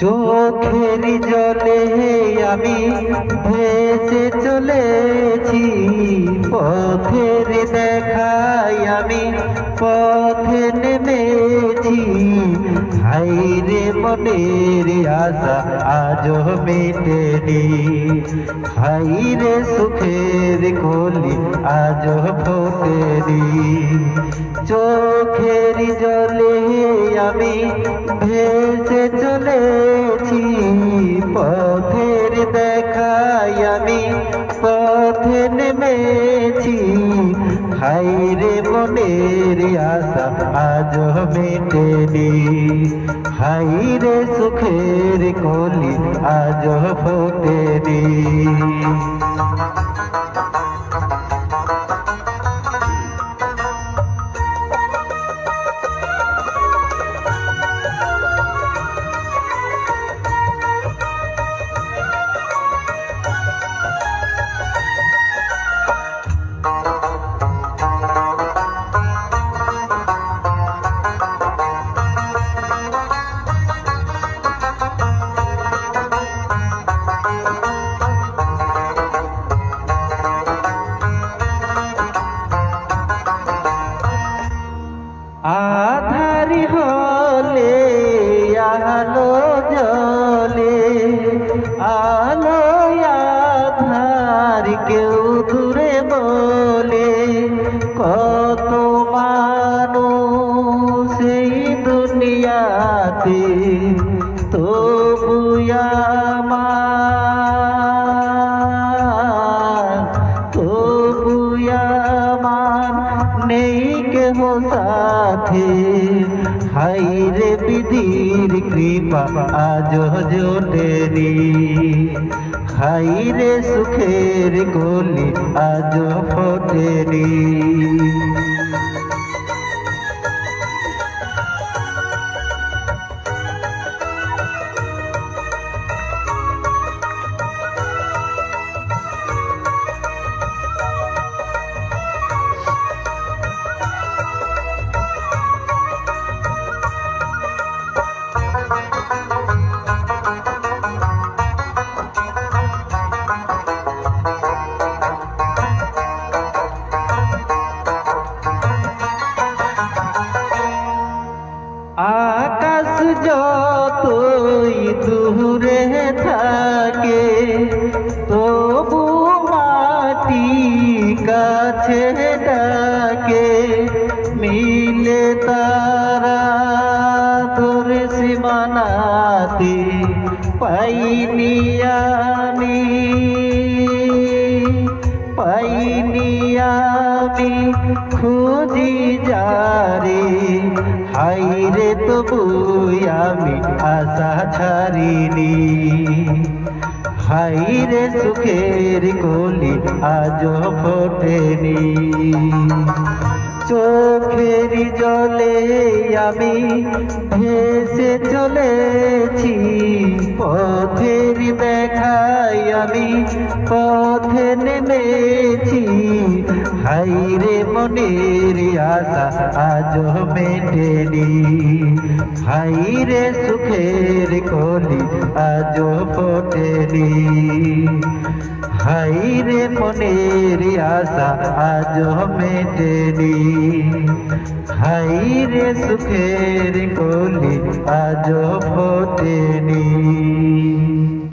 চোখের জলে আমি ভেসে চলেছি। পথের দেখাই আমি পথে নেমেছি। হাইরে মনের আশা আজও মেটেনি হাইরে সুখের কলি আজও ফোটেনি চোখের জলে আমি ভেসে চলেছি, পথের দেখাই আমি হাইরে মনের আশা আজ মেটেনি হাইরে সুখের কলি আজ ফোটেনি আধারি হলে আলো জলে আলো আধার কেউ দূরে বলে। কত মানুষ সেই দুনিয়াতে তবু সাথে হাইরে বিধির কৃপা আজ জোটেনি হাইরে সুখের গলি আজ ফোটেনি কাছে ডাকে মিলে তারা তোর সীমানাতে পাইনি আমি। আমি খুঁজি যারে হাইরে তবু আমি আশা ছাড়িনি। হাইরে সুখের কলি আজ ফোটেনি। চোখের জলে আমি ভেসে চলেছি। পথের দেখাই আমি পথে নেমেছি। হাইরে মনের আশা আজ মেটেনি। হাইরে সুখের কলি আজ ফোটেনি। হাইরে মনের আশা আজ মেটেনি। হাই রে সুখের কলি আজ ফোটেনি।